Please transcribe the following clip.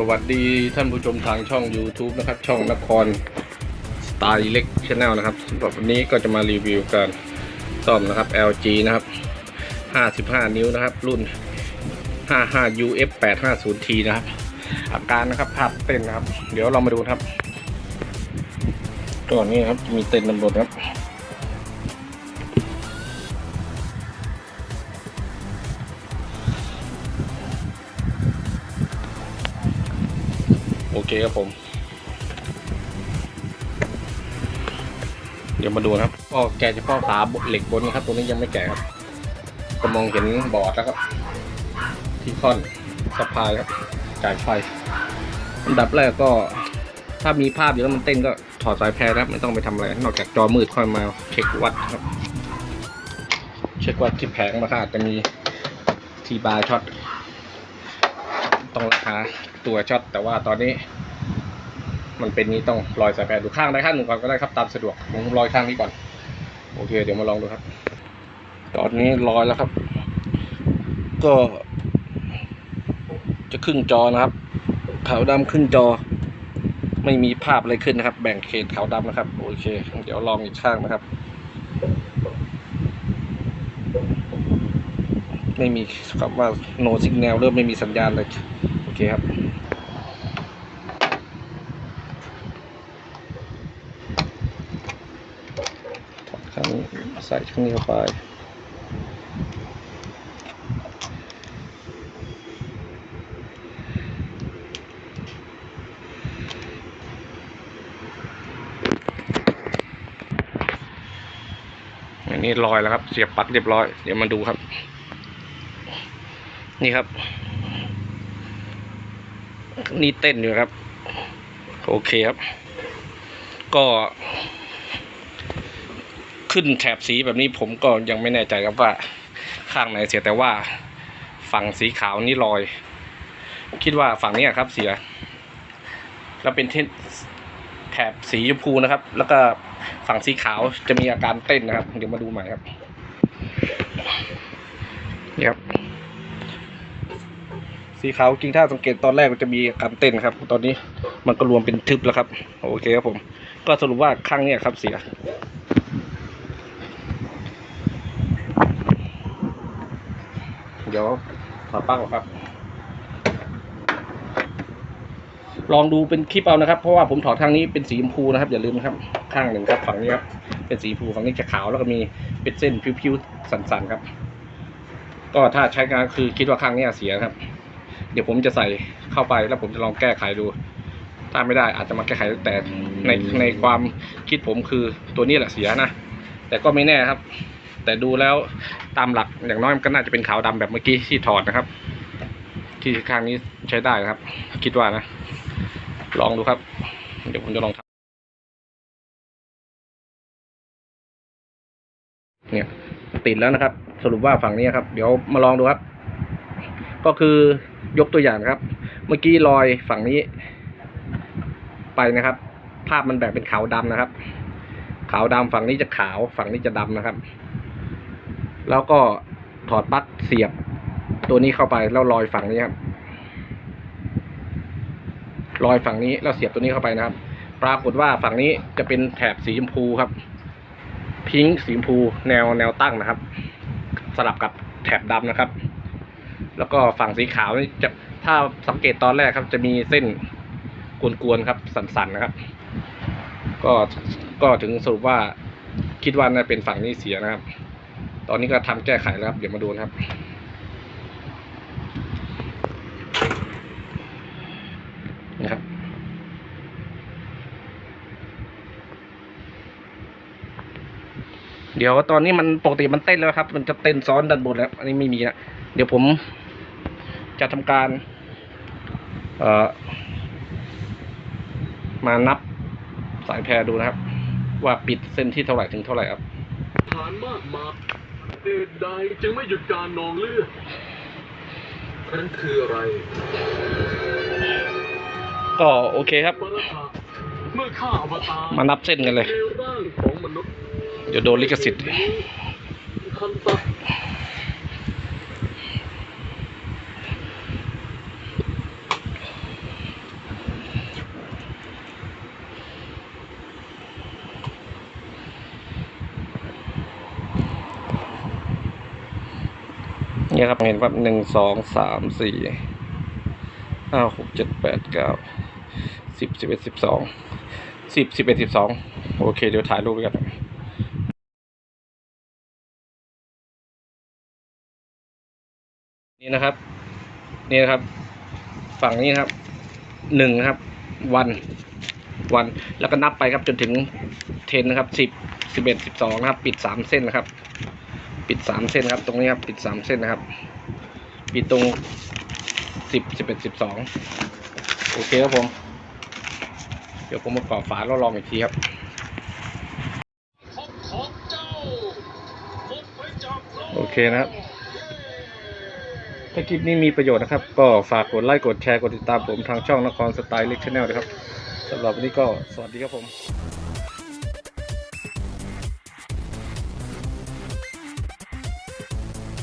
สวัสดีท่านผู้ชมทางช่อง YouTube นะครับ ช่องนครสไตล์เล็กชแนลนะครับสำหรับวันนี้ก็จะมารีวิวการซ่อมนะครับ LG นะครับ 55 นิ้วนะครับ รุ่น 55 UF 850 T นะครับ อาการนะครับภาพเต้นนะครับ เดี๋ยวเรามาดูครับตัวนี้ครับมีเต้นตำรวจครับ โอเคครับผม เดี๋ยวมาดูนะครับก็แกะเฉพาะฝาเหล็กบนนะครับ ตรงนี้ยังไม่แกะครับก็มองเห็นบอร์ดแล้วครับ ที่ค่อนสะพายครับจ่ายไฟอันดับแรกก็ ถ้ามีภาพอยู่แล้วมันเต้นก็ถอดสายแพรครับไม่ต้องไปทำอะไร นอกจากจอมืดค่อยมาเช็ควัดครับ เช็ควัดที่แผงมาค่ะจจะมีทีบาร์ช็อตต้องราคา ตัวช็อตแต่ว่าตอนนี้ มันเป็นนี้ต้องลอยสายแพรดูข้างได้ข้างหนึ่งก่อนก็ได้ครับตามสะดวกผมลอยข้างนี้ก่อน โอเค เดี๋ยวมาลองดูครับ ตอนนี้ลอยแล้วครับ ก็ จะครึ่งจอนะครับขาวดำครึ่งจอ ไม่มีภาพอะไรขึ้นนะครับ แบ่งเขตขาวดำนะครับ โอเค เดี๋ยวลองอีกข้างนะครับ ไม่มีคำว่า no signal เริ่มไม่มีสัญญาณเลย โอเคครับ ถอดข้างนี้ ใส่ข้างนี้เข้าไปอันนี้ลอยแล้วครับ เสียบปลั๊กเรียบร้อย เดี๋ยวมาดูครับ นี่ครับ นี่เต้นอยู่ครับ โอเคครับ ก็ ขึ้นแถบสีแบบนี้ผมก็ยังไม่แน่ใจครับว่าข้างไหนเสียแต่ว่าฝั่งสีขาวนี่ลอย คิดว่าฝั่งนี้ครับเสีย แล้วเป็นเทนแถบสีชมพูนะครับ แล้วก็ฝั่งสีขาวจะมีอาการเต้นนะครับ เดี๋ยวมาดูใหม่ครับนี่ครับ สีขาวจริงถ้าสังเกตตอนแรกมันจะมีอาการเต้นครับ ตอนนี้มันก็รวมเป็นทึบแล้วครับ โอเคครับผม ก็สรุปว่าข้างนี้ครับเสีย เดี๋ยวถอดปลั๊กออกครับ ลองดูเป็นคลิปเอานะครับ เพราะว่าผมถอดข้างนี้เป็นสีชมพูนะครับ อย่าลืมนะครับ ข้างหนึ่งครับฝั่งนี้ครับ เป็นสีชมพูฝั่งนี้จะขาวแล้วก็มีเป็นเส้นผิวๆสันๆครับ ก็ถ้าใช้งานคือคิดว่าข้างนี้เสียครับ เดี๋ยวผมจะใส่เข้าไปแล้วผมจะลองแก้ไขดู ถ้าไม่ได้อาจจะมาแก้ไขแต่ในในความคิดผมคือตัวนี้แหละเสียนะแต่ก็ไม่แน่ครับ แต่ดูแล้วตามหลักอย่างน้อยมันก็น่าจะเป็นขาวดำแบบเมื่อกี้ที่ถอดนะครับ ที่ข้างนี้ใช้ได้นะครับ คิดว่านะ ลองดูครับ เดี๋ยวผมจะลองทำเนี่ย ติดแล้วนะครับ สรุปว่าฝั่งนี้ครับ เดี๋ยวมาลองดูครับ ก็คือยกตัวอย่างครับ เมื่อกี้รอยฝั่งนี้ ไปนะครับ ภาพมันแบ่งเป็นขาวดำนะครับขาวดำฝั่งนี้จะขาวฝั่งนี้จะดำนะครับ แล้วก็ถอดปลั๊กเสียบตัวนี้เข้าไปแล้วรอยฝั่งนี้ครับรอยฝั่งนี้แล้วเสียบตัวนี้เข้าไปนะครับ ปรากฏว่าฝั่งนี้จะเป็นแถบสีชมพูครับ พิงค์สีชมพูแนวแนวตั้งนะครับ สลับกับแถบดำนะครับ แล้วก็ฝั่งสีขาวนี่จะถ้าสังเกตตอนแรกครับ จะมีเส้นกวนๆครับ สันๆนะครับ ก็ก็ถึงสรุปว่าคิดว่าน่าเป็นฝั่งนี้เสียนะครับ ตอนนี้ก็ทำแก้ไขแล้วครับ เดี๋ยวมาดูนะครับนะครับ เดี๋ยวตอนนี้มันปกติมันเต้นแล้วครับ มันจะเต้นซ้อนด้านบนแล้วอันนี้ไม่มีนะเดี๋ยวผมจะทำการ เอ่อ มานับสายแพรดูนะครับ ว่าปิดเส้นที่เท่าไหร่ถึงเท่าไหร่ครับ ฐานมากมายเหตุใดจึงไม่หยุดการนองเลือดนั่นคืออะไรก็โอเคครับ ปรถะเมื่อข้าอวตารมานับเส้นกันเลย ในร่างของมนุษย์เดี๋ยวโดนลิขสิทธิ์คันตะ เนี่ยครับเห็นว่าหนึ่งสองสามสี่ห้าหกเจ็ดแปดเก้าสิบสิบเอ็ดสิบสองสิบสิบเอ็ดสิบสองโอเค เดี๋ยวถ่ายรูปไว้กันนี่นะครับ นี่นะครับ ฝั่งนี้ครับหนึ่งครับ วันวันแล้วก็นับไปครับจนถึงเทนนะครับสิบสิบเอ็ดสิบสองนะครับ ปิดสามเส้นนะครับ ปิดสามเส้นครับ ตรงนี้ครับ ปิดสามเส้นนะครับ ปิดตรงสิบสิบเอ็ดสิบสองโอเคครับผม เดี๋ยวผมมาก่อฝาแล้วลองอีกทีครับโลกโอเคนะครับถ้าคลิปนี้มีประโยชน์นะครับ ก็ฝากกดไลค์กดแชร์กดติดตามผมทางช่องนครสไตล์เล็กชแนลนะครับสำหรับวันนี้ก็สวัสดีครับผม